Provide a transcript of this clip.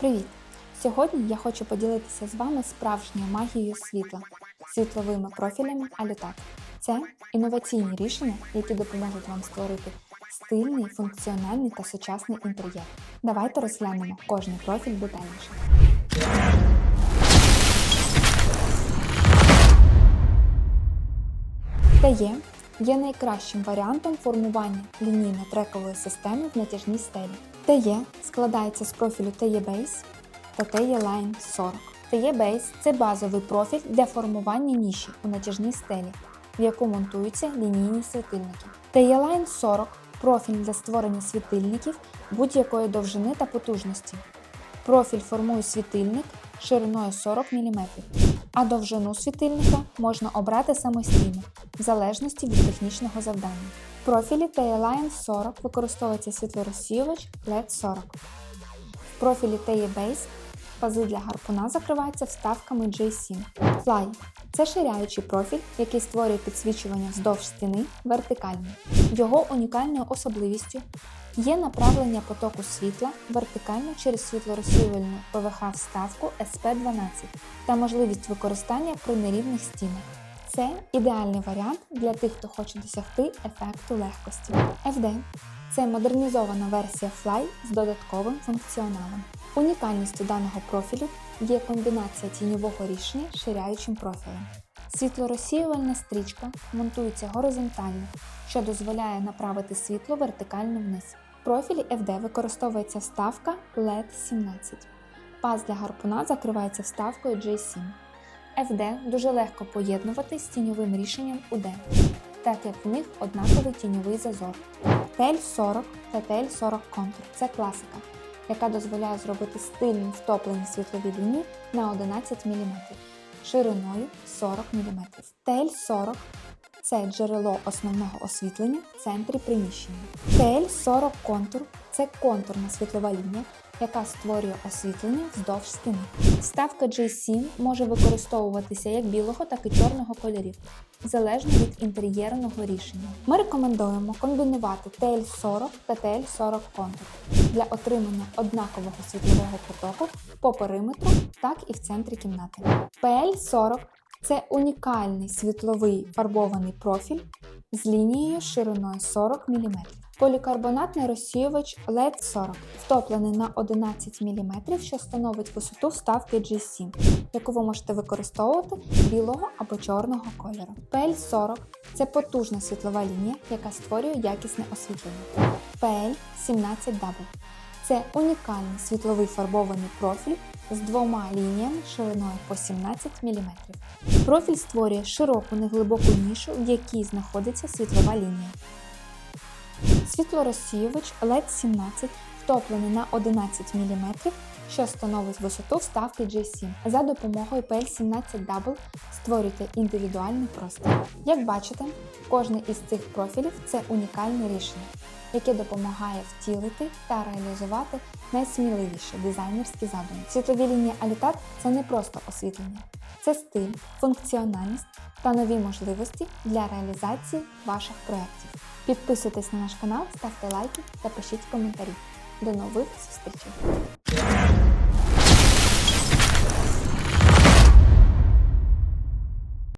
Привіт! Сьогодні я хочу поділитися з вами справжньою магією світла, світловими профілями Алютат. Це інноваційні рішення, які допоможуть вам створити стильний, функціональний та сучасний інтер'єр. Давайте розглянемо кожний профіль детальніше. ТЕ є найкращим варіантом формування лінійно-трекової системи в натяжній стелі. ТЕ складається з профілю TE Base та TE Line 40. TE Base – це базовий профіль для формування ніші у натяжній стелі, в яку монтуються лінійні світильники. TE Line 40 профіль для створення світильників будь-якої довжини та потужності. Профіль формує світильник шириною 40 мм, а довжину світильника можна обрати самостійно, в залежності від технічного завдання. В профілі TE-Line 40 використовується світлорозсіювач LED 40. В профілі TE Base пази для гарпуна закриваються вставками J7. Fly – це ширяючий профіль, який створює підсвічування вздовж стіни вертикально. Його унікальною особливістю є направлення потоку світла вертикально через світлорозсіювальну ПВХ вставку SP12 та можливість використання при нерівних стінах. Це ідеальний варіант для тих, хто хоче досягти ефекту легкості. FD – це модернізована версія Fly з додатковим функціоналом. Унікальністю даного профілю є комбінація тіньового рішення з ширяючим профілем. Світлорозсіювальна стрічка монтується горизонтально, що дозволяє направити світло вертикально вниз. В профілі FD використовується вставка LED 17. Паз для гарпуна закривається вставкою J7. FD дуже легко поєднувати з тіньовим рішенням UD, так як в них однаковий тіньовий зазор. TL40 та TL40 Contour – це класика, яка дозволяє зробити стильні втоплені світлові лінії на 11 мм шириною 40 мм. TL40 це джерело основного освітлення в центрі приміщення. TL40 контур це контурна світлова лінія, яка створює освітлення вздовж стіни. Вставка J7 може використовуватися як білого, так і чорного кольорів, залежно від інтер'єрного рішення. Ми рекомендуємо комбінувати TL40 та TL40 контур для отримання однакового світлового потоку по периметру, так і в центрі кімнати. PL40 це унікальний світловий фарбований профіль з лінією шириною 40 мм. Полікарбонатний розсіювач LED 40 втоплений на 11 мм, що становить висоту вставки G7, яку ви можете використовувати білого або чорного кольору. PL40 це потужна світлова лінія, яка створює якісне освітлення. PL17W це унікальний світловий фарбований профіль з двома лініями шириною по 17 мм. Профіль створює широку неглибоку нішу, в якій знаходиться світлова лінія. Світлорозсіювач LED 17 втоплений на 11 мм, що становить висоту вставки J7. За допомогою PL17W створюйте індивідуальний простір. Як бачите, кожне із цих профілів це унікальне рішення, яке допомагає втілити та реалізувати найсміливіші дизайнерські задуми. Світлові лінії Alitat – це не просто освітлення, це стиль, функціональність та нові можливості для реалізації ваших проєктів. Підписуйтесь на наш канал, ставте лайки та пишіть коментарі. До нових зустрічей!